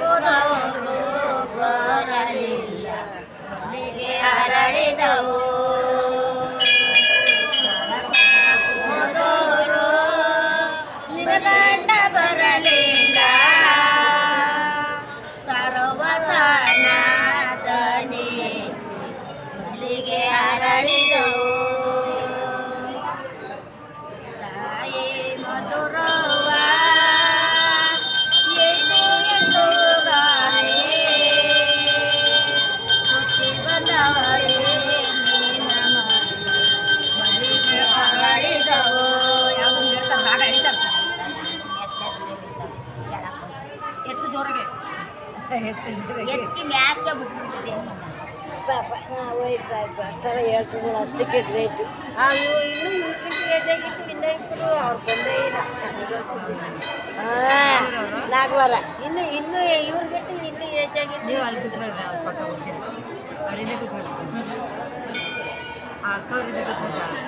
गुरु बरळी आरळी जाऊ ಎತ್ತು ಮ್ಯಾಕೆ ಬಿಟ್ಬಿಟ್ಟಿದೆ ಪಾಪ ವಯಸ್ಸಾಯ್ತು. ಹೇಳ್ತಿದ್ರು ಅಷ್ಟಕ್ಕೆ ರೇಟು ಅವು ಇನ್ನೂ ಇವ್ರಿಗಿಂತ ಏಜ್ ಆಗಿತ್ತು ಇನ್ನ ಇಬ್ಬರು ಅವ್ರು ಬಂದೇ ಇಲ್ಲ. ಚೆನ್ನಾಗಿ ನಾಗವಾರ. ಇನ್ನು ಇನ್ನು ಇವ್ರು ಬಿಟ್ಟು ಇನ್ನೂ ಏಜ್ ಆಗಿತ್ತು ನೀವು ಅಲ್ಲಿ ಅವ್ರ ಪಕ್ಕ ಅವರಿಂದ ಕೂತ್ಕೊಳ್ಳಿ ಆ ಅಕ್ಕ ಅವರಿಂದ ಎಷ್ಟು ಕರದಾಳೆ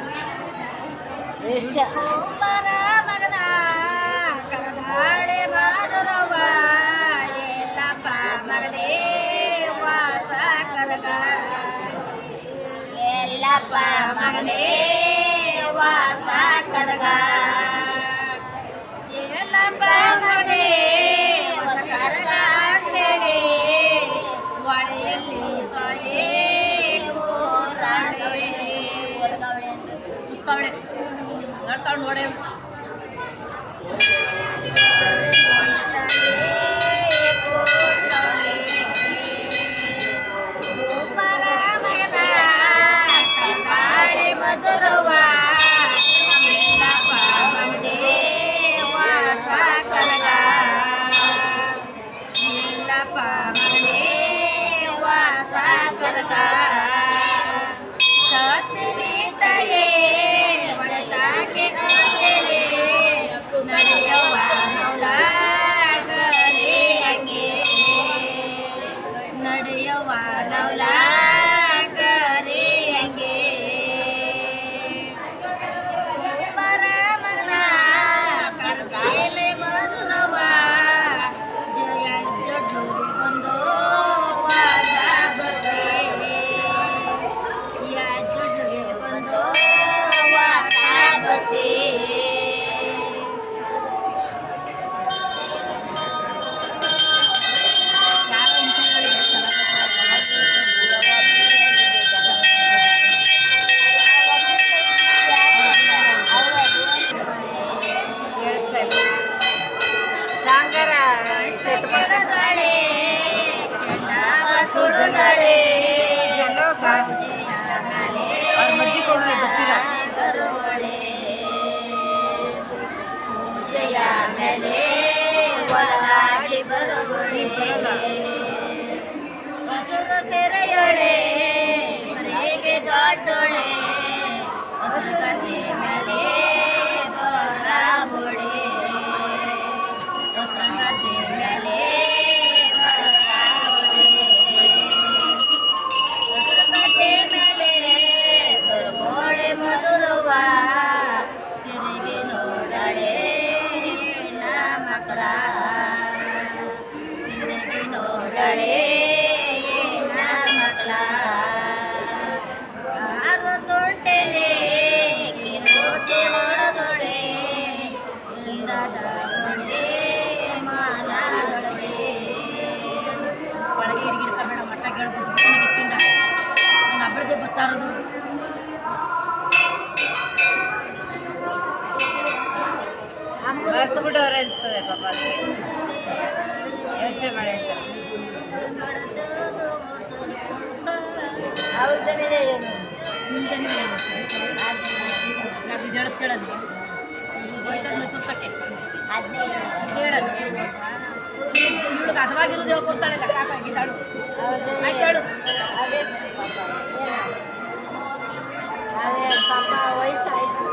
ಮಗನೇ ವಾಸ ಕರಗ ಎಲ್ಲಪ್ಪ ಮಗನೇ ಹೊಸ ಕರಗ ಅಂತೇಳಿ ಹೊಳೆಯಲ್ಲಿ ಸೊಯೆ ಕೂರಾಡವೆ ಸುತ್ತವಳೆ ನೋಡ್ತಾಳೆ ನೋಡೇ kita. ಹೆಣ್ಣ ಮಕ್ಕಳ ಮಾನದೊಳಗೆ ಒಳಗೆ ಹಿಡಿಗಿಡ್ಕೋಬೇಡ ಮಟ್ಟ ಬತ್ತಾರದು ಪಾಪ ಯೋಚನೆ ಮಾಡಿ. ಅದು ಜಳತ್ ಕೇಳೋದು ಹೋಯ್ತದ ಮೈಸೂರು ಕಟ್ಟೆ ಅದನ್ನೇ ಕೇಳೋದು ಇವಳಿಗೆ ಹದವಾಗಿರೋದು ಹೇಳ್ಕೊಡ್ತಾಳೆ ಲೆಕ್ಕ ಆಗಿದ್ದಾಳು ಅವ್ರದ್ದೇನೆ ಆಯ್ತು ಹೇಳು ಅದೇ ಪಾಪ ಏನು ಅದೇ ಪಾಪ ವಯಸ್ಸಾಯ್ತು